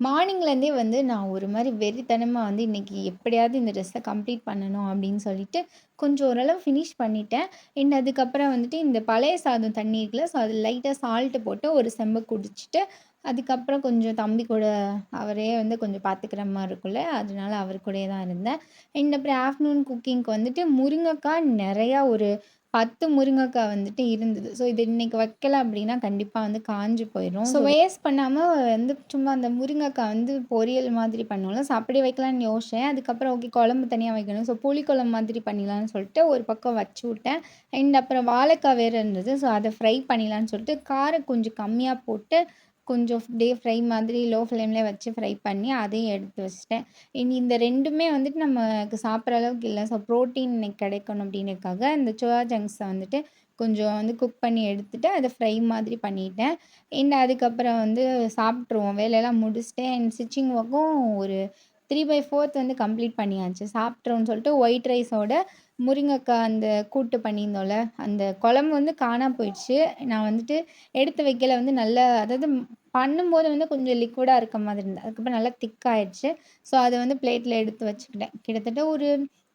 மார்னிங்லேருந்தே வந்து நான் ஒரு மாதிரி வெறித்தனமாக வந்து இன்றைக்கி எப்படியாவது இந்த ட்ரெஸ்ஸை கம்ப்ளீட் பண்ணணும் அப்படின்னு சொல்லிட்டு கொஞ்சம் ஓரளவு ஃபினிஷ் பண்ணிட்டேன். அண்ட் அதுக்கப்புறம் வந்துட்டு இந்த பழைய சாதம் தண்ணி இருக்குல்ல, ஸோ அது லைட்டாக சால்ட்டு போட்டு ஒரு செம்பு குடிச்சிட்டு அதுக்கப்புறம் கொஞ்சம் தம்பி கூட அவரே வந்து கொஞ்சம் பார்த்துக்கிற மாதிரி இருக்குல்ல அதனால அவர் கூடயே தான் இருந்தேன். அண்ட் அப்புறம் ஆஃப்டர்நூன் குக்கிங்க்கு வந்துட்டு முருங்கைக்காய் நிறையா ஒரு 10 முருங்கக்காய் வந்துட்டு இருந்தது. ஸோ இது இன்னைக்கு வைக்கல அப்படின்னா கண்டிப்பா வந்து காஞ்சு போயிரும். ஸோ வேஸ்ட் பண்ணாம வந்து சும்மா அந்த முருங்கக்காய் வந்து பொரியல் மாதிரி பண்ணுவோம்ல, ஸோ அப்படி வைக்கலான்னு யோசிச்சேன். அதுக்கப்புறம் ஓகே குழம்பு தனியா வைக்கணும். ஸோ புளிக்குழம்பு மாதிரி பண்ணிடலான்னு சொல்லிட்டு ஒரு பக்கம் வச்சு விட்டேன். அண்ட் அப்புறம் வாழைக்காய் வேற இருந்தது. ஸோ அத ஃப்ரை பண்ணிடலான்னு சொல்லிட்டு காரம் கொஞ்சம் கம்மியா போட்டு கொஞ்சம் அப்படியே ஃப்ரை மாதிரி லோ ஃப்ளேமில் வச்சு ஃப்ரை பண்ணி அதையும் எடுத்து வச்சுட்டேன். இனி இந்த ரெண்டுமே வந்துட்டு நமக்கு சாப்பிட்ற அளவுக்கு இல்லை ஸோ புரோட்டீன் இன்னைக்கு கிடைக்கணும் அப்படின்றக்காக இந்த சோயா ஜங்க்ஸை வந்துட்டு கொஞ்சம் வந்து குக் பண்ணி எடுத்துகிட்டு அதை ஃப்ரை மாதிரி பண்ணிட்டேன். அண்ட் அதுக்கப்புறம் வந்து சாப்பிட்ருவோம் வேலையெல்லாம் முடிச்சுட்டேன். அண்ட் ஸ்டிச்சிங் ஒர்க்கும் ஒரு 3/4 வந்து கம்ப்ளீட் பண்ணியாச்சு. சாப்பிட்றோன்னு சொல்லிட்டு ஒயிட் ரைஸோட முருங்கக்காய் அந்த கூட்டு பண்ணியிருந்தோம்ல, அந்த குழம்பு வந்து காணாம போயிடுச்சு. நான் வந்துட்டு எடுத்து வைக்கல வந்து நல்லா அதாவது பண்ணும்போது வந்து கொஞ்சம் லிக்விடா இருக்க மாதிரி இருந்தது. அதுக்கப்புறம் நல்லா திக் ஆயிடுச்சு. ஸோ அத வந்து பிளேட்ல எடுத்து வச்சுக்கிட்டேன். கிட்டத்தட்ட ஒரு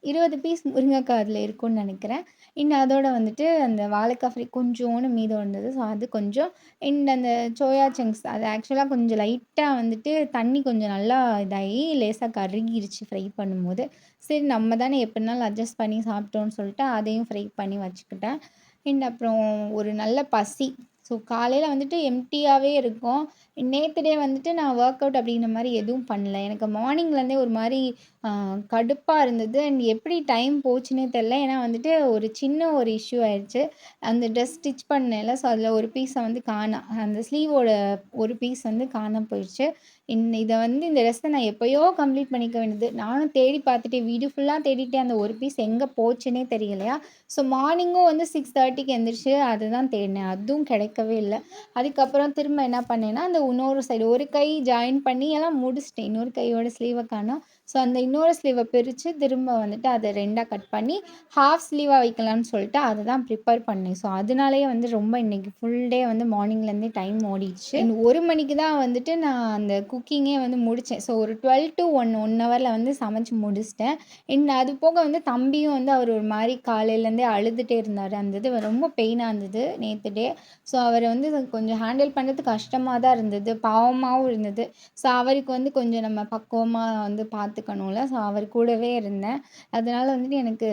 20 பீஸ் முருங்கக்காய் அதில் இருக்கும்னு நினைக்கிறேன் இண்ட் அதோட வந்துட்டு அந்த வாழைக்காய் ஃப்ரை கொஞ்சோண்டு மீதம் இருந்தது. ஸோ அது கொஞ்சம் அண்ட் அந்த சோயா சங்க்ஸ் அது ஆக்சுவலாக கொஞ்சம் லைட்டாக வந்துட்டு தண்ணி கொஞ்சம் நல்லா இதாகி லேசாக கருகிருச்சு ஃப்ரை பண்ணும்போது. சரி நம்ம தானே எப்படினாலும் அட்ஜஸ்ட் பண்ணி சாப்பிட்டோம்னு சொல்லிட்டு அதையும் ஃப்ரை பண்ணி வச்சுக்கிட்டேன். அண்ட் அப்புறம் ஒரு நல்ல பசி. ஸோ காலையில் வந்துட்டு எம்டியாகவே இருக்கும். நேற்று டே வந்துட்டு நான் ஒர்க் அவுட் அப்படிங்கிற மாதிரி எதுவும் பண்ணல. எனக்கு மார்னிங்லேருந்தே ஒரு மாதிரி கடுப்பாக இருந்தது. அண்ட் எப்படி டைம் போச்சுன்னே தெரில ஏன்னா வந்துட்டு ஒரு சின்ன ஒரு இஷ்யூ ஆயிடுச்சு. அந்த ட்ரெஸ் ஸ்டிச் பண்ணேன்ல, ஸோ அதில் ஒரு பீஸை வந்து காணா அந்த ஸ்லீவோட ஒரு பீஸ் வந்து காணாம போயிடுச்சு. இன் இதை வந்து இந்த ட்ரெஸ்ஸை நான் எப்போயோ கம்ப்ளீட் பண்ணிக்க வேண்டியது. நானும் தேடி பார்த்துட்டு வீடு ஃபுல்லாக தேடிட்டு அந்த ஒரு பீஸ் எங்கே போச்சுன்னே தெரியலையா. ஸோ மார்னிங்கும் வந்து 6:30க்கு எந்திரிச்சு அதுதான் தேடினேன். அதுவும் கிடைக்கவே இல்லை அதுக்கப்புறம் திரும்ப என்ன பண்ணேன்னா, அந்த இன்னொரு சைடு ஒரு கை ஜாயின் பண்ணி எல்லாம் முடிச்சிட்டேன் இன்னொரு கையோட ஸ்லீவை காணோம். ஸோ அந்த இன்னொரு ஸ்லீவ பிரிச்சு திரும்ப வந்துட்டு அத 2ஆ கட் பண்ணி ஹாஃப் ஸ்லீவா வைக்கலான்னு சொல்லிட்டு அத தான் ப்ரிப்பேர் பண்ணேன். ஸோ அதனாலேயே வந்து ரொம்ப இன்னைக்கு ஃபுல் டே வந்து மார்னிங்லேருந்தே டைம் ஓடிடுச்சு. 1 மணிக்கு தான் வந்துட்டு நான் அந்த குக்கிங்கே வந்து முடிச்சேன். ஸோ ஒரு 12 டூ 1 1 ஹவர்ல வந்து சமைச்சு முடிச்சுட்டேன். அண்ட் அது போக வந்து தம்பியும் வந்து அவர் ஒரு மாரி காலையிலேருந்தே அழுதுட்டே இருந்தாரு. அந்த இது ரொம்ப பெயினா இருந்தது நேத்து டே. ஸோ அவர வந்து கொஞ்சம் ஹேண்டில் பண்றது கஷ்டமா தான் இருந்தது. பாவமாவும் இருந்தது. ஸோ அவருக்கு வந்து கொஞ்சம் நம்ம பக்குவமா வந்து பார்த்துக்கணும்ல. ஸோ அவர் கூடவே இருந்தேன். அதனால் வந்துட்டு எனக்கு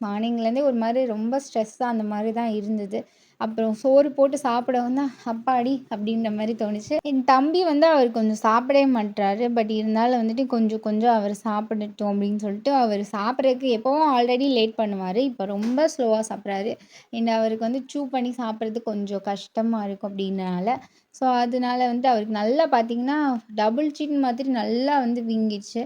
மார்னிங்லேருந்தே ஒரு மாதிரி ரொம்ப ஸ்ட்ரெஸ்ஸாக அந்த மாதிரி தான் இருந்தது. அப்புறம் சோறு போட்டு சாப்பிடவும் தான் அப்பாடி! அப்படின்ற மாதிரி தோணுச்சு. என் தம்பி வந்து அவர் கொஞ்சம் சாப்பிடவே மாட்றாரு. பட் இருந்தாலும் வந்துட்டு கொஞ்சம் கொஞ்சம் அவர் சாப்பிடட்டும் அப்படின்னு சொல்லிட்டு அவர் சாப்பிட்றதுக்கு எப்போவும் ஆல்ரெடி லேட் பண்ணுவார் இப்போ ரொம்ப ஸ்லோவாக சாப்பிட்றாரு அண்ட் அவருக்கு வந்து சூ பண்ணி சாப்பிட்றது கொஞ்சம் கஷ்டமாக இருக்கும் அப்படின்றனால, ஸோ அதனால வந்து அவருக்கு நல்லா பார்த்தீங்கன்னா, டபுள் சின் மாதிரி நல்லா வந்து வீங்கிடுச்சு.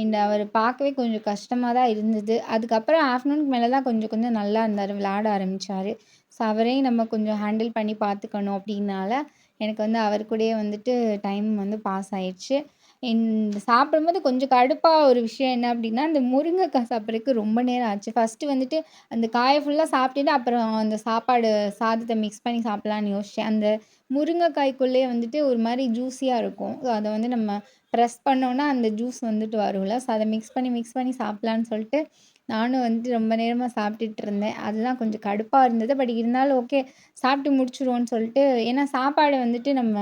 அண்ட் அவர் பார்க்கவே கொஞ்சம் கஷ்டமாக தான் இருந்தது. அதுக்கப்புறம் ஆஃப்டர்நூனுக்கு மேலே தான் கொஞ்சம் கொஞ்சம் நல்லா இருந்தார் விளையாட ஆரம்பித்தார் ஸோ அவரையும் நம்ம கொஞ்சம் ஹேண்டில் பண்ணி பார்த்துக்கணும் அப்படின்னால, எனக்கு வந்து அவர் கூடயே வந்துட்டு டைம் வந்து பாஸ் ஆயிடுச்சு. அண்ட் சாப்பிடும்போது கொஞ்சம் கடுப்பாக ஒரு விஷயம் என்ன அப்படின்னா, அந்த முருங்கைக்காய் சாப்பிட்றதுக்கு ரொம்ப நேரம் ஆச்சு. ஃபர்ஸ்ட்டு வந்துட்டு அந்த காயை ஃபுல்லாக சாப்பிட்டுட்டு அப்புறம் அந்த சாப்பாடு சாதத்தை மிக்ஸ் பண்ணி சாப்பிட்லான்னு யோசிச்சேன். அந்த முருங்கைக்காய்க்குள்ளேயே வந்துட்டு ஒரு மாதிரி ஜூஸியாக இருக்கும். ஸோ அதை வந்து நம்ம ப்ரெஸ் பண்ணோன்னா அந்த ஜூஸ் வந்துட்டு வரும்ல. ஸோ அதை மிக்ஸ் பண்ணி மிக்ஸ் பண்ணி சாப்பிட்லான்னு சொல்லிட்டு நானும் வந்துட்டு ரொம்ப நேரமாக சாப்பிட்டுட்டு இருந்தேன். அதுதான் கொஞ்சம் கடுப்பாக இருந்தது. பட் இருந்தாலும் ஓகே சாப்பிட்டு முடிச்சிடுவோன்னு சொல்லிட்டு ஏன்னா சாப்பாடு வந்துட்டு நம்ம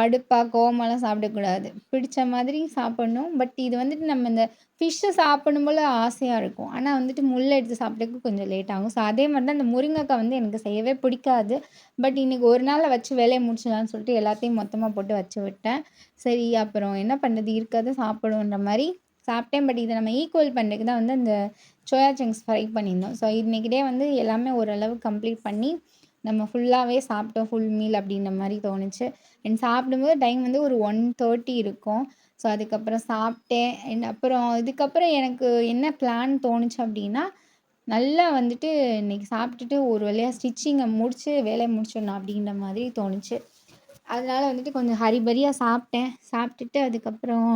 கடுப்பாக கோவமாலாம் சாப்பிடக்கூடாது. பிடிச்ச மாதிரி சாப்பிடணும். பட் இது வந்துட்டு நம்ம இந்த ஃபிஷ்ஷை சாப்பிடும் போல ஆசையாக இருக்கும். ஆனால் வந்துட்டு முள்ளை எடுத்து சாப்பிடறதுக்கு கொஞ்சம் லேட் ஆகும். ஸோ அதே மாதிரி தான் இந்த முருங்கைக்காய் வந்து எனக்கு செய்யவே பிடிக்காது. பட் இன்னைக்கு ஒரு நாளில் வச்சு வேலையை முடிச்சிடலான்னு சொல்லிட்டு எல்லாத்தையும் மொத்தமாக போட்டு வச்சு விட்டேன். சரி அப்புறம் என்ன பண்ணுறது இருக்கிறத சாப்பிடுன்ற மாதிரி சாப்பிட்டேன். பட் இதை நம்ம ஈக்குவல் பண்ணுறதுக்கு தான் வந்து அந்த சோயா சங்க்ஸ் ஃப்ரை பண்ணியிருந்தோம். ஸோ இன்றைக்கிட்டே வந்து எல்லாமே ஓரளவு கம்ப்ளீட் பண்ணி நம்ம ஃபுல்லாகவே சாப்பிட்டோம். ஃபுல் மீல் அப்படின்ற மாதிரி தோணுச்சு. அண்ட் சாப்பிடும்போது டைம் வந்து ஒரு 1:30 இருக்கும். ஸோ அதுக்கப்புறம் சாப்பிட்டேன். அண்ட் அப்புறம் இதுக்கப்புறம் எனக்கு என்ன பிளான் தோணுச்சு அப்படின்னா, நல்லா வந்துட்டு இன்னைக்கு சாப்பிட்டுட்டு ஒரு வழியாக ஸ்டிச்சிங்கை முடிச்சு வேலையை முடிச்சிடணும் அப்படின்ற மாதிரி தோணுச்சு. அதனால வந்துட்டு கொஞ்சம் ஹரிபரியாக சாப்பிட்டேன். சாப்பிட்டுட்டு அதுக்கப்புறம்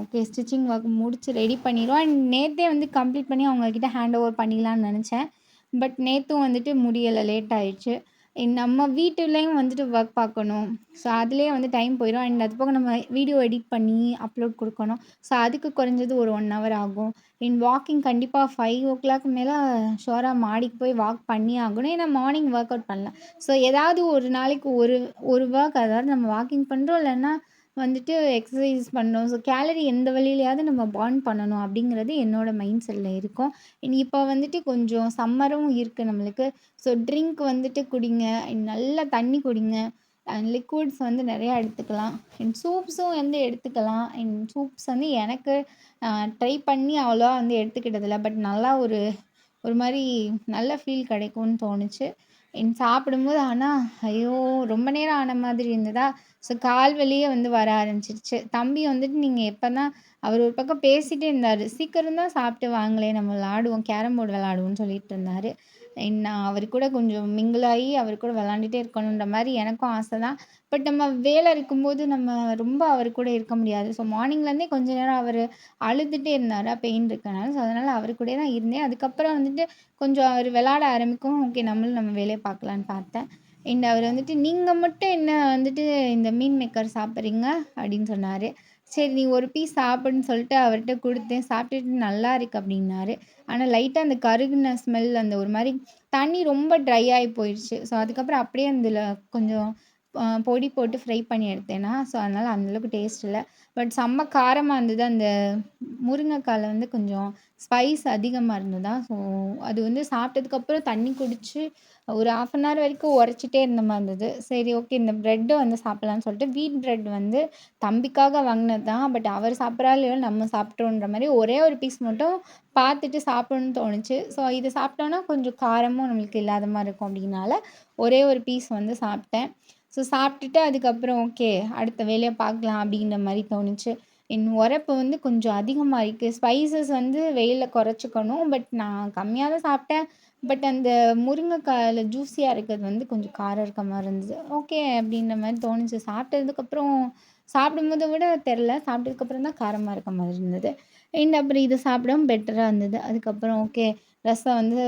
ஓகே ஸ்டிச்சிங் ஒர்க் முடிச்சு ரெடி பண்ணிடுவோம் அண்ட் நேற்றே வந்து கம்ப்ளீட் பண்ணி அவங்கக்கிட்ட ஹேண்ட் ஓவர் பண்ணிடலான்னு நினச்சேன் பட் நேற்றும் வந்துட்டு முடியலை லேட் ஆயிடுச்சு. நம்ம வீட்டுலேயும் வந்துட்டு ஒர்க் பார்க்கணும். ஸோ அதுலேயே வந்து டைம் போயிடும் அண்ட் அது போக நம்ம வீடியோ எடிட் பண்ணி அப்லோட் கொடுக்கணும். ஸோ அதுக்கு குறைஞ்சது ஒரு ஒன் ஹவர் ஆகும். இன் வாக்கிங் கண்டிப்பாக ஃபைவ் ஓ கிளாக் மேலே ஷோராக மாடிக்கு போய் வாக் பண்ணி ஆகணும். ஏன்னா மார்னிங் ஒர்க் அவுட் பண்ணலாம். ஸோ ஏதாவது ஒரு நாளைக்கு ஒரு ஒரு ஒர்க் அதாவது நம்ம வாக்கிங் பண்ணுறோம் இல்லைன்னா வந்துட்டு எக்ஸசைஸ் பண்ணணும். ஸோ கேலரி எந்த வழியிலையாவது நம்ம பர்ன் பண்ணணும் அப்படிங்கிறது என்னோடய மைண்ட் செட்டில் இருக்கும். இனி இப்போ வந்துட்டு கொஞ்சம் சம்மரும் இருக்குது நம்மளுக்கு. ஸோ ட்ரிங்க் வந்துட்டு குடிங்க. நல்லா தண்ணி குடிங்க. அண்ட் லிக்விட்ஸ் வந்து நிறையா எடுத்துக்கலாம். அண்ட் சூப்ஸும் வந்து எடுத்துக்கலாம். அண்ட் சூப்ஸ் வந்து எனக்கு ட்ரை பண்ணி அவ்வளோவா வந்து எடுத்துக்கிட்டதில்ல. பட் நல்லா ஒரு ஒரு மாதிரி நல்ல ஃபீல் கிடைக்கும்னு தோணுச்சு. என் சாப்பிடும்போது ஆனால் ஐயோ ரொம்ப நேரம் ஆன மாதிரி இருந்ததா? ஸோ கால் வலியே வந்து வர ஆரம்பிச்சிருச்சு. தம்பி வந்துட்டு நீங்கள் எப்போ தான் அவர் ஒரு பக்கம் பேசிகிட்டே இருந்தார். சீக்கிரம் தான் சாப்பிட்டு வாங்களே நம்ம விளாடுவோம் கேரம் போர்டு விளாடுவோம்னு சொல்லிட்டு இருந்தார். நான் அவர் கூட கொஞ்சம் மிங்கிள் ஆகி அவர் கூட விளாண்டுட்டே இருக்கணுன்ற மாதிரி எனக்கும் ஆசை தான். பட் நம்ம வேலை இருக்கும்போது நம்ம ரொம்ப அவர் கூட இருக்க முடியாது. ஸோ மார்னிங்லேருந்தே கொஞ்ச நேரம் அவர் அழுதுகிட்டே இருந்தார். பெயின் இருக்கனால. ஸோ அதனால் அவர் கூட தான் இருந்தேன். அதுக்கப்புறம் வந்துட்டு கொஞ்சம் அவர் விளாட ஆரம்பிக்கும் ஓகே நம்மளும் நம்ம வேலையை பார்க்கலான்னு பார்த்தேன். அண்ட் அவர் வந்துட்டு நீங்கள் மட்டும் என்ன வந்துட்டு இந்த மீன் மேக்கர் சாப்பிட்றீங்க? அப்படின்னு சொன்னார். சரி நீ ஒரு பீஸ் சாப்பிடுன்னு சொல்லிட்டு அவர்கிட்ட கொடுத்தேன். சாப்பிட்டுட்டு நல்லா இருக்கு அப்படின்னாரு. ஆனால் லைட்டாக அந்த கருகுன ஸ்மெல் அந்த ஒரு மாதிரி தண்ணி ரொம்ப ட்ரை ஆகி போயிடுச்சு ஸோ அதுக்கப்புறம் அப்படியே அதில் கொஞ்சம் பொடி போட்டு ஃப்ரை பண்ணி எடுத்தேன்னா ஸோ அதனால் அந்தளவுக்கு டேஸ்ட் இல்லை. பட் செம்ம காரமாக இருந்தது. அந்த முருங்கைக்காயில் வந்து கொஞ்சம் ஸ்பைஸ் அதிகமாக இருந்ததா ஸோ அது வந்து சாப்பிட்டதுக்கப்புறம் தண்ணி குடித்து ஒரு ஆஃப் அன் ஹவர் வரைக்கும் உரைச்சிட்டே இருந்த மாதிரி இருந்தது. சரி ஓகே இந்த ப்ரெட்டு வந்து சாப்பிட்லான்னு சொல்லிட்டு வீட் ப்ரெட் வந்து தம்பிக்காக வாங்கினது தான். பட் அவர் சாப்பிட்றா இல்லையோ நம்ம சாப்பிட்றோன்ற மாதிரி ஒரே ஒரு பீஸ் மட்டும் பார்த்துட்டு சாப்பிடணும்னு தோணுச்சு. ஸோ இதை சாப்பிட்டோன்னா கொஞ்சம் காரமும் நம்மளுக்கு இல்லாத மாதிரி இருக்கும் அப்படின்னால ஒரே ஒரு பீஸ் வந்து சாப்பிட்டேன். ஸோ சாப்பிட்டுட்டு அதுக்கப்புறம் ஓகே அடுத்த வேலையை பார்க்கலாம் அப்படின்ற மாதிரி தோணுச்சு. என் உரப்பு வந்து கொஞ்சம் அதிகமாக இருக்குது ஸ்பைசஸ் வந்து வெயிலில் குறைச்சிக்கணும். பட் நான் கம்மியாக தான் சாப்பிட்டேன். பட் அந்த முருங்கைக்காயில் ஜூஸியாக இருக்கிறது வந்து கொஞ்சம் காரம் இருக்க மாதிரி இருந்தது. ஓகே அப்படின்ற மாதிரி தோணுச்சு. சாப்பிட்டதுக்கப்புறம் சாப்பிடும்போது விட தெரில சாப்பிட்டதுக்கப்புறம் தான் காரமாக இருக்க மாதிரி இருந்தது. அண்ட் அப்புறம் இதை சாப்பிடவும் பெட்டராக இருந்தது. அதுக்கப்புறம் ஓகே ட்ரெஸ்ஸை வந்து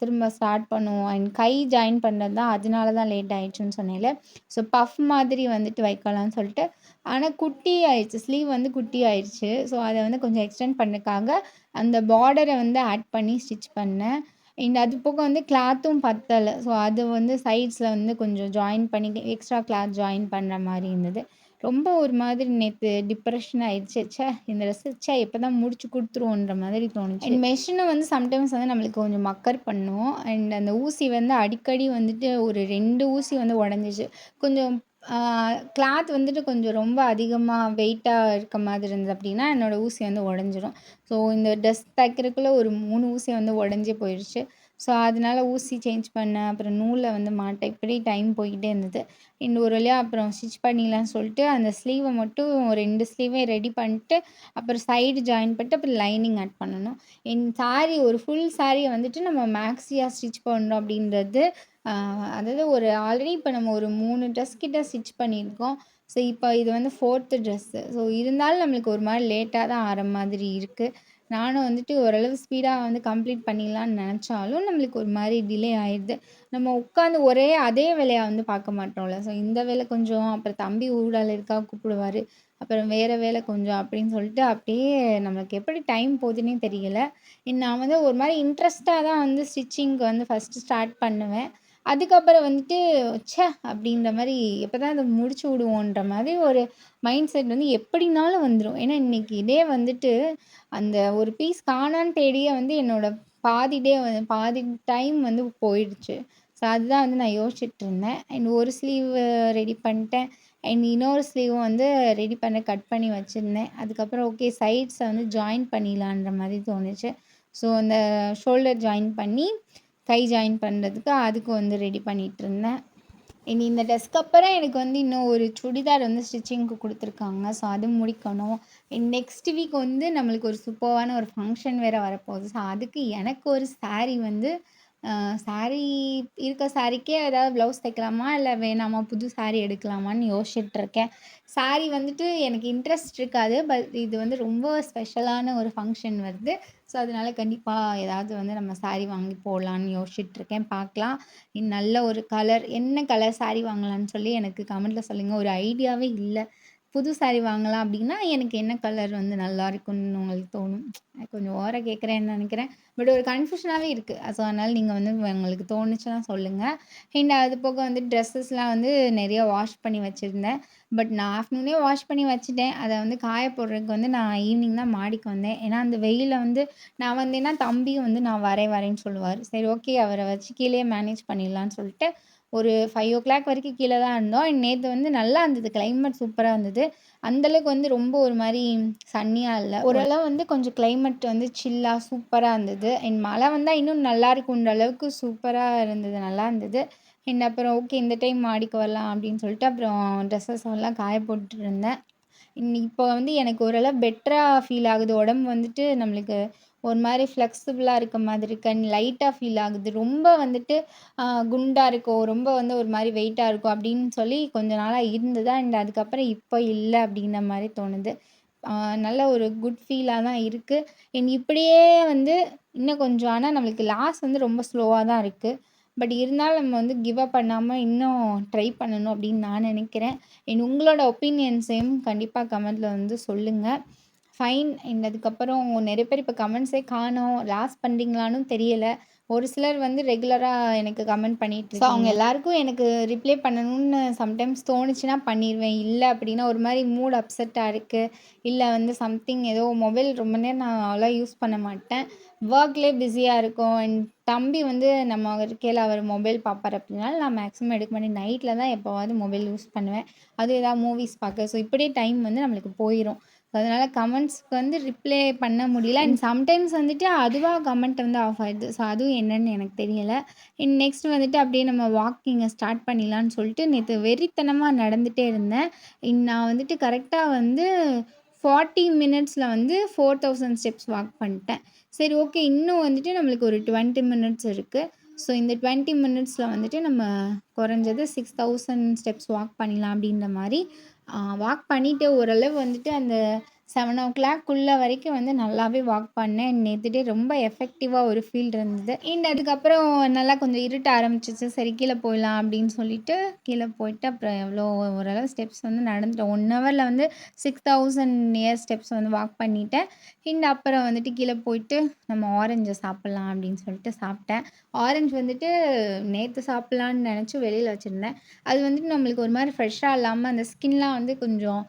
திரும்ப ஸ்டார்ட் பண்ணுவோம். அண்ட் கை ஜாயின் பண்ணது தான் அதனால தான் லேட் ஆகிடுச்சுன்னு சொன்னேன்ல. ஸோ பஃப் மாதிரி வந்துட்டு வைக்கலாம்னு சொல்லிட்டு. ஆனால் குட்டி ஆயிடுச்சு. ஸ்லீவ் வந்து குட்டி ஆயிடுச்சு. ஸோ அதை வந்து கொஞ்சம் எக்ஸ்டெண்ட் பண்ணுக்காக அந்த பார்டரை வந்து ஆட் பண்ணி ஸ்டிச் பண்ணேன். அண்ட் அது போக வந்து கிளாத்தும் பத்தலை. ஸோ அது வந்து சைட்ஸில் வந்து கொஞ்சம் ஜாயின் பண்ணி எக்ஸ்ட்ரா கிளாத் ஜாயின் பண்ணுற மாதிரி இருந்தது. ரொம்ப ஒரு மாதிரி நேற்று டிப்ரெஷன் ஆயிடுச்சு. ச்சே இந்த ட்ரெஸ் ச்சே எப்போ தான் முடிச்சு கொடுத்துருவோன்ற மாதிரி தோணுச்சு. அண்ட் மெஷினை வந்து சம்டைம்ஸ் வந்து நம்மளுக்கு கொஞ்சம் மக்கர் பண்ணும். அண்ட் அந்த ஊசி வந்து அடிக்கடி வந்துட்டு ஒரு ரெண்டு ஊசி வந்து உடஞ்சிச்சு. கொஞ்சம் கிளாத் வந்துட்டு கொஞ்சம் ரொம்ப அதிகமாக வெயிட்டாக இருக்க மாதிரி இருந்தது அப்படின்னா என்னோடய ஊசி வந்து உடஞ்சிரும். ஸோ இந்த ட்ரெஸ் தைக்கிறதுக்குள்ளே ஒரு மூணு ஊசி வந்து உடஞ்சே போயிடுச்சு ஸோ அதனால ஊசி சேஞ்ச் பண்ணேன் அப்புறம் நூலை வந்து மாட்டேன் இப்படி டைம் போய்கிட்டே இருந்தது. இந்த ஒரு வழியாக அப்புறம் ஸ்டிச் பண்ணிடலான்னு சொல்லிட்டு அந்த ஸ்லீவை மட்டும் ரெண்டு ஸ்லீவே ரெடி பண்ணிட்டு அப்புறம் சைடு ஜாயின் பண்ணிட்டு அப்புறம் லைனிங் ஆட் பண்ணணும். என் சாரீ ஒரு ஃபுல் சாரியை வந்துட்டு நம்ம மேக்ஸியாக ஸ்டிச் பண்ணோம் அப்படின்றது அதாவது ஒரு ஆல்ரெடி இப்போ நம்ம ஒரு மூணு ட்ரெஸ் கிட்ட ஸ்டிச் பண்ணியிருக்கோம். ஸோ இப்போ இது வந்து ஃபோர்த்து ட்ரெஸ்ஸு ஸோ இருந்தாலும் நம்மளுக்கு ஒரு மாதிரி லேட்டாக தான் ஆகிற மாதிரி இருக்குது நானும் வந்துட்டு ஓரளவு ஸ்பீடாக வந்து கம்ப்ளீட் பண்ணிடலான்னு நினச்சாலும் நம்மளுக்கு ஒரு மாதிரி டிலே ஆயிடுது. நம்ம உட்காந்து ஒரே அதே வேலையாக வந்து பார்க்க மாட்டோம்ல. ஸோ இந்த வேலை கொஞ்சம் அப்புறம் தம்பி ஊடால இருக்கா கூப்பிடுவார். அப்புறம் வேறு வேலை கொஞ்சம் அப்படின்னு சொல்லிட்டு அப்படியே நம்மளுக்கு எப்படி டைம் போகுதுன்னே தெரியலை. நான் வந்து ஒரு மாதிரி இன்ட்ரெஸ்ட்டாக தான் வந்து ஸ்டிச்சிங்க்கு வந்து ஃபஸ்ட்டு ஸ்டார்ட் பண்ணுவேன். அதுக்கப்புறம் வந்துட்டு ச்சே! அப்படின்ற மாதிரி எப்போ தான் அதை முடிச்சு விடுவோன்ற மாதிரி ஒரு மைண்ட் செட் வந்து எப்படினாலும் வந்துடும் ஏன்னா இன்றைக்கி இதே வந்துட்டு அந்த ஒரு பீஸ் காணான்னு தேடியே வந்து என்னோடய பாதி டே வந்து பாதி டைம் வந்து போயிடுச்சு. ஸோ அதுதான் வந்து நான் யோசிச்சுட்டு இருந்தேன். அண்ட் ஒரு ஸ்லீவ் ரெடி பண்ணிட்டேன். அண்ட் இன்னொரு ஸ்லீவும் வந்து ரெடி பண்ண கட் பண்ணி வச்சுருந்தேன். அதுக்கப்புறம் ஓகே சைட்ஸை வந்து ஜாயின் பண்ணிடலான்ற மாதிரி தோணுச்சு. ஸோ அந்த ஷோல்டர் ஜாயின் பண்ணி கை ஜாயின் பண்ணுறதுக்கு அதுக்கு வந்து ரெடி பண்ணிகிட்டு இருந்தேன் இனி இந்த டெஸ்க்கு அப்புறம் எனக்கு வந்து இன்னும் ஒரு சுடிதார் வந்து ஸ்டிச்சிங்க்கு கொடுத்துருக்காங்க. ஸோ அது முடிக்கணும். நெக்ஸ்ட் வீக் வந்து நம்மளுக்கு ஒரு சூப்பர்வான ஒரு ஃபங்க்ஷன் வேறு வரப்போகுது. ஸோ அதுக்கு எனக்கு ஒரு சாரீ வந்து சாரீ இருக்க சாரீக்கே ஏதாவது ப்ளவுஸ் தைக்கலாமா? இல்லை வேணாமா? புது சாரீ எடுக்கலாமான்னு யோசிச்சுட்ருக்கேன். சாரீ வந்துட்டு எனக்கு இன்ட்ரெஸ்ட் இருக்காது. பட் இது வந்து ரொம்ப ஸ்பெஷலான ஒரு ஃபங்க்ஷன் வருது. ஸோ அதனால கண்டிப்பாக ஏதாவது வந்து நம்ம சாரீ வாங்கி போடலான்னு யோசிச்சுட்ருக்கேன். பார்க்கலாம். நல்ல ஒரு கலர் என்ன கலர் சாரீ வாங்கலான்னு சொல்லி எனக்கு கமெண்ட்டில் சொல்லுங்கள் ஒரு ஐடியாவே இல்லை. புது சாரீ வாங்கலாம் அப்படின்னா எனக்கு என்ன கலர் வந்து நல்லா இருக்கும்னு உங்களுக்கு தோணும்? கொஞ்சம் ஓர கேட்குறேன்னு நினைக்கிறேன். பட் ஒரு கன்ஃப்யூஷனாகவே இருக்குது ஸோ அதனால் நீங்கள் வந்து உங்களுக்கு தோணுச்சுன்னா சொல்லுங்கள் அண்ட் அது போக வந்து ட்ரெஸ்ஸஸ்லாம் வந்து நிறைய வாஷ் பண்ணி வச்சுருந்தேன். பட் நான் ஆஃப்டர்நூனே வாஷ் பண்ணி வச்சுட்டேன். அதை வந்து காய போடுறதுக்கு வந்து நான் ஈவினிங் தான் மாடிக்கு வந்தேன். ஏன்னா அந்த வெயிலில் வந்து நான் வந்தேன்னா தம்பியும் வந்து நான் வரேன் வரேன்னு சொல்லுவார். சரி ஓகே அவரை வச்சு கீழே மேனேஜ் பண்ணிடலான்னு சொல்லிட்டு ஒரு ஃபைவ் ஓ கிளாக் வரைக்கும் கீழே தான் இருந்தோம். நேற்று வந்து நல்லா இருந்தது. கிளைமேட் சூப்பராக இருந்தது. அந்தளவுக்கு வந்து ரொம்ப ஒரு மாதிரி சன்னியாக இல்லை. ஓரளவு வந்து கொஞ்சம் கிளைமேட் வந்து சில்லாக சூப்பராக இருந்தது. அண்ட் மழை வந்தால் இன்னும் நல்லா இருக்குன்ற அளவுக்கு சூப்பராக இருந்தது. நல்லா இருந்தது. அண்ட் அப்புறம் ஓகே இந்த டைம் மாடிக்கு வரலாம் அப்படின்னு சொல்லிட்டு அப்புறம் ட்ரெஸ்ஸஸ் எல்லாம் காய போட்டுருந்தேன் இப்போ வந்து எனக்கு ஓரளவு பெட்டராக ஃபீல் ஆகுது. உடம்பு வந்துட்டு நம்மளுக்கு ஒரு மாதிரி ஃப்ளெக்சிபிளாக இருக்க மாதிரி கண் லைட்டாக ஃபீல் ஆகுது. ரொம்ப வந்துட்டு குண்டாக இருக்கும் ரொம்ப வந்து ஒரு மாதிரி வெயிட்டாக இருக்கும் அப்படின்னு சொல்லி கொஞ்ச நாளாக இருந்தது. அண்ட் அதுக்கப்புறம் இப்போ இல்லை அப்படின்ற மாதிரி தோணுது. நல்ல ஒரு குட் ஃபீலாக தான் இருக்குது அண்ட் இப்படியே வந்து இன்னும் கொஞ்சம் ஆனால் நம்மளுக்கு லாஸ் வந்து ரொம்ப ஸ்லோவாக தான் இருக்குது பட் இருந்தாலும் நம்ம வந்து கிவ் அப் பண்ணாமல் இன்னும் ட்ரை பண்ணணும் அப்படின்னு நான் நினைக்கிறேன். அண்ட் உங்களோட ஒப்பீனியன்ஸையும் கண்டிப்பாக கமெண்ட்டில் வந்து சொல்லுங்கள் ஃபைன் அண்ட் அதுக்கப்புறம் நிறைய பேர் இப்போ கமெண்ட்ஸே காணோம். லாஸ் பண்ணுறீங்களான்னு தெரியல. ஒரு சிலர் வந்து ரெகுலராக எனக்கு கமெண்ட் பண்ணிட்டு ஸோ அவங்க எல்லாருக்கும் எனக்கு ரிப்ளை பண்ணணும்னு சம்டைம்ஸ் தோணுச்சுன்னா பண்ணிடுவேன் இல்லை அப்படின்னா ஒரு மாதிரி மூட் அப்செட்டாக இருக்குது இல்லை வந்து சம்திங் ஏதோ மொபைல் ரொம்ப நேரம் நான் அவ்வளோ யூஸ் பண்ண மாட்டேன். ஒர்க்லேயே பிஸியாக இருக்கும். அண்ட் தம்பி வந்து நம்ம இருக்கையில் அவர் மொபைல் பார்ப்பார் அப்படின்னால நான் மேக்ஸிமம் எடுக்க மாட்டேன். நைட்டில் தான் எப்போவாவது மொபைல் யூஸ் பண்ணுவேன். அது ஏதாவது மூவிஸ் பார்க்க. ஸோ இப்படியே டைம் வந்து நம்மளுக்கு போயிடும் அதனால் கமெண்ட்ஸ்க்கு வந்து ரிப்ளை பண்ண முடியல. அண்ட் சம்டைம்ஸ் வந்துட்டு அதுவாக கமெண்ட் வந்து ஆஃப் ஆயிடுது. ஸோ அதுவும் என்னென்னு எனக்கு தெரியலை. அண்ட் நெக்ஸ்ட் வந்துட்டு அப்படியே நம்ம வாக்கிங்கை ஸ்டார்ட் பண்ணிடலான்னு சொல்லிட்டு நேற்று வெறித்தனமாக நடந்துகிட்டே இருந்தேன். நான் வந்துட்டு கரெக்டாக வந்து ஃபார்ட்டி மினிட்ஸில் வந்து ஃபோர் தௌசண்ட் ஸ்டெப்ஸ் வாக் பண்ணிட்டேன். சரி ஓகே இன்னும் வந்துட்டு நம்மளுக்கு ஒரு டுவெண்ட்டி மினிட்ஸ் இருக்குது ஸோ இந்த டுவெண்ட்டி மினிட்ஸில் வந்துட்டு நம்ம குறைஞ்சது சிக்ஸ் தௌசண்ட் ஸ்டெப்ஸ் வாக் பண்ணிடலாம் அப்படின்ற மாதிரி. வாக் பண்ணிவிட்டு ஓரளவு வந்துட்டு அந்த செவன் ஓ கிளாக்குள்ளே வரைக்கும் வந்து நல்லாவே வாக் பண்ணேன். நேற்று டே ரொம்ப எஃபெக்டிவாக ஒரு ஃபீல் இருந்தது. அண்ட் அதுக்கப்புறம் நல்லா கொஞ்சம் இருட்ட ஆரம்பிச்சிச்சு. சரி கீழே போயிடலாம் அப்படின்னு சொல்லிட்டு கீழே போயிட்டு அப்புறம் எவ்வளோ ஓரளவு ஸ்டெப்ஸ் வந்து நடந்துட்டோம். ஒன் ஹவரில் வந்து சிக்ஸ் தௌசண்ட் இயர் ஸ்டெப்ஸ் வந்து வாக் பண்ணிட்டேன். அண்ட் அப்புறம் வந்துட்டு கீழே போயிட்டு நம்ம ஆரஞ்சை சாப்பிட்லாம் அப்படின்னு சொல்லிட்டு சாப்பிட்டேன். ஆரஞ்சு வந்துட்டு நேற்று சாப்பிட்லான்னு நினச்சி வெளியில் வச்சுருந்தேன். அது வந்துட்டு நம்மளுக்கு ஒரு மாதிரி ஃப்ரெஷ்ஷாக இல்லாமல் அந்த ஸ்கின்லாம் வந்து கொஞ்சம்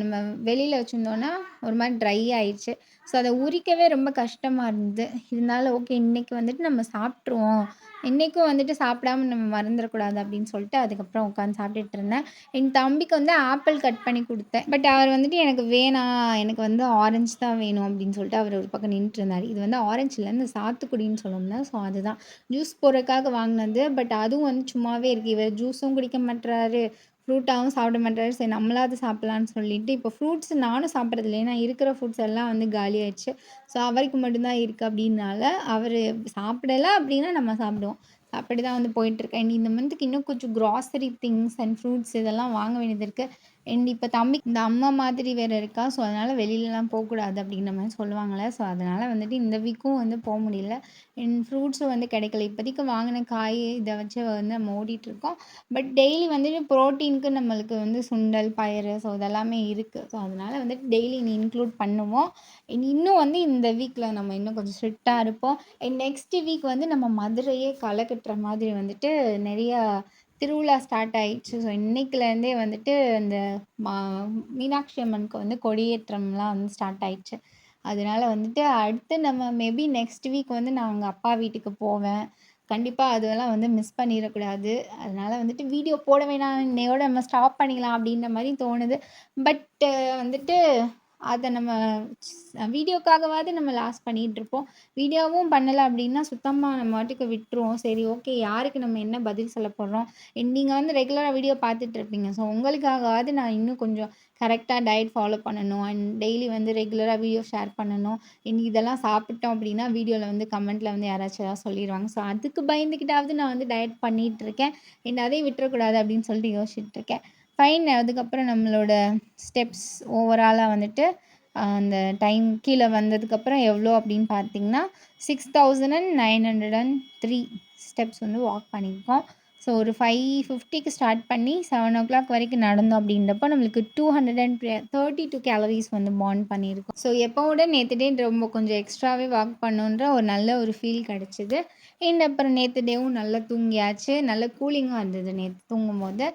நம்ம வெளியில் வச்சுருந்தோன்னா ஒரு மாதிரி ட்ரை ஆயிடுச்சு. ஸோ அதை உரிக்கவே ரொம்ப கஷ்டமாக இருந்தது. இருந்தாலும் ஓகே இன்றைக்கி வந்துட்டு நம்ம சாப்பிட்ருவோம் இன்றைக்கும் வந்துட்டு சாப்பிடாம நம்ம மறந்துடக்கூடாது அப்படின்னு சொல்லிட்டு அதுக்கப்புறம் உட்காந்து சாப்பிட்டுட்டு இருந்தேன். என் தம்பிக்கு வந்து ஆப்பிள் கட் பண்ணி கொடுத்தேன். பட் அவர் வந்துட்டு எனக்கு வேணாம் எனக்கு வந்து ஆரஞ்சு தான் வேணும் அப்படின்னு சொல்லிட்டு அவர் ஒரு பக்கம் நின்றுட்டு இருந்தார். இது வந்து ஆரஞ்சு இல்லை இந்த சாத்துக்குடின்னு சொல்லணும்னா ஸோ அதுதான். ஜூஸ் போடுறதுக்காக வாங்கினது பட் அதுவும் வந்து சும்மாவே இருக்குது இவர் ஜூஸும் குடிக்க மாட்டுறாரு. ஃப்ரூட்டாகவும் சாப்பிட மாட்டாரு. சரி நம்மளாவது சாப்பிட்லான்னு சொல்லிட்டு இப்போ ஃப்ரூட்ஸ் நானும் சாப்பிட்றதில்ல ஏன்னா இருக்கிற ஃப்ரூட்ஸ் எல்லாம் வந்து காலி ஆயிடுச்சு. ஸோ அவருக்கு மட்டும்தான் இருக்குது அப்படின்னால அவர் சாப்பிடலை அப்படின்னா நம்ம சாப்பிடுவோம். அப்படி தான் வந்து போயிட்டுருக்கேன் இந்த மந்த்துக்கு இன்னும் கொஞ்சம் க்ராசரி திங்ஸ் அண்ட் ஃப்ரூட்ஸ் இதெல்லாம் வாங்க வேண்டியது இருக்குது அண்ட் இப்போ தம்பி இந்த அம்மா மாதிரி வேறு இருக்கா? ஸோ அதனால் வெளியிலலாம் போகக்கூடாது அப்படிங்கிற மாதிரி சொல்லுவாங்களே. ஸோ அதனால் வந்துட்டு இந்த வீக்கும் வந்து போக முடியல. அண்ட் ஃப்ரூட்ஸும் வந்து கிடைக்கல. இப்போதைக்கு வாங்கின காய் இதை வச்சு வந்து நம்ம ஓடிட்டுருக்கோம். பட் டெய்லி வந்துட்டு ப்ரோட்டீனுக்கு நம்மளுக்கு வந்து சுண்டல் பயிறு ஸோ இதெல்லாமே இருக்குது ஸோ அதனால் வந்துட்டு டெய்லி நீ இன்க்ளூட் பண்ணுவோம். இன்னும் வந்து இந்த வீக்கில் நம்ம இன்னும் கொஞ்சம் ஸ்ட்ரிக்டாக இருப்போம். அண்ட் நெக்ஸ்ட் வீக் வந்து நம்ம மதுரையே களை கட்டுற மாதிரி வந்துட்டு நிறையா திருவிழா ஸ்டார்ட் ஆயிடுச்சு. ஸோ இன்றைக்கிலேருந்தே வந்துட்டு அந்த மா மீனாட்சி அம்மனுக்கு வந்து கொடியேற்றம்லாம் வந்து ஸ்டார்ட் ஆயிடுச்சு. அதனால வந்துட்டு அடுத்து நம்ம மேபி நெக்ஸ்ட் வீக் வந்து நான் அவங்க அப்பா வீட்டுக்கு போவேன். கண்டிப்பாக அதெல்லாம் வந்து மிஸ் பண்ணிடக்கூடாது. அதனால் வந்துட்டு வீடியோ போட வேணாம். இன்னையோட நம்ம ஸ்டாப் பண்ணிக்கலாம் அப்படின்ற மாதிரி தோணுது. பட்டு வந்துட்டு அதை நம்ம வீடியோக்காகவாவது நம்ம லாஸ் பண்ணிகிட்ருப்போம் வீடியோவும் பண்ணலை அப்படின்னா சுத்தமாக நம்ம பாட்டுக்கு விட்டுருவோம். சரி ஓகே யாருக்கு நம்ம என்ன பதில் சொல்ல போகிறோம் நீங்கள் வந்து ரெகுலராக வீடியோ பார்த்துட்ருப்பீங்க ஸோ உங்களுக்காகவாவது நான் இன்னும் கொஞ்சம் கரெக்டாக டயட் ஃபாலோ பண்ணணும். அண்ட் டெய்லி வந்து ரெகுலராக வீடியோ ஷேர் பண்ணணும். இன்னைக்கு இதெல்லாம் சாப்பிட்டோம் அப்படின்னா வீடியோவில் வந்து கமெண்ட்டில் வந்து யாராச்சும் ஏதாவது சொல்லிடுவாங்க ஸோ அதுக்கு பயந்துக்கிட்டாவது நான் வந்து டயட் பண்ணிகிட்ருக்கேன் என்ன அதையும் விட்டுறக்கூடாது அப்படின்னு சொல்லிட்டு யோசிச்சுட்ருக்கேன். ஃபைன் அதுக்கப்புறம் நம்மளோட ஸ்டெப்ஸ் ஓவராலாக வந்துட்டு அந்த டைம் கீழே வந்ததுக்கப்புறம் எவ்வளோ அப்படின்னு பார்த்தீங்கன்னா six thousand and nine hundred and three steps வந்து வாக் பண்ணியிருக்கோம். ஸோ ஒரு ஃபைவ் ஃபிஃப்டிக்கு ஸ்டார்ட் பண்ணி செவன் ஓ கிளாக் வரைக்கும் நடந்தோம் அப்படின்றப்போ நம்மளுக்கு two hundred and thirty two calories வந்து பார்ன் பண்ணியிருக்கோம். ஸோ எப்போவோட நேற்று டே ரொம்ப கொஞ்சம் எக்ஸ்ட்ராவே வாக் பண்ணுன்ற ஒரு நல்ல ஒரு ஃபீல் கிடச்சிது. அண்ட் அப்புறம் நேற்று டேவும் நல்லா தூங்கியாச்சு. நல்ல கூலிங்காக இருந்தது நேற்று தூங்கும் போது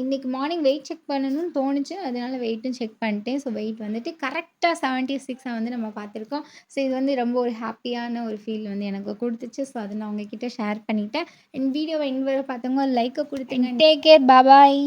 இன்றைக்கி மார்னிங் வெயிட் செக் பண்ணணும்னு தோணுச்சு. அதனால வெயிட்டும் செக் பண்ணிட்டேன். ஸோ வெயிட் வந்துட்டு கரெக்டாக செவன்ட்டி சிக்ஸை வந்து நம்ம பார்த்துருக்கோம். ஸோ இது வந்து ரொம்ப ஒரு ஹாப்பியான ஒரு ஃபீல் வந்து எனக்கு கொடுத்துச்சு. ஸோ அதை நான் உங்ககிட்ட ஷேர் பண்ணிட்டேன். அண்ட் வீடியோவை இன்வரை பார்த்தவங்க உங்கள் லைக்கை கொடுத்துங்க. Take care பாபாய்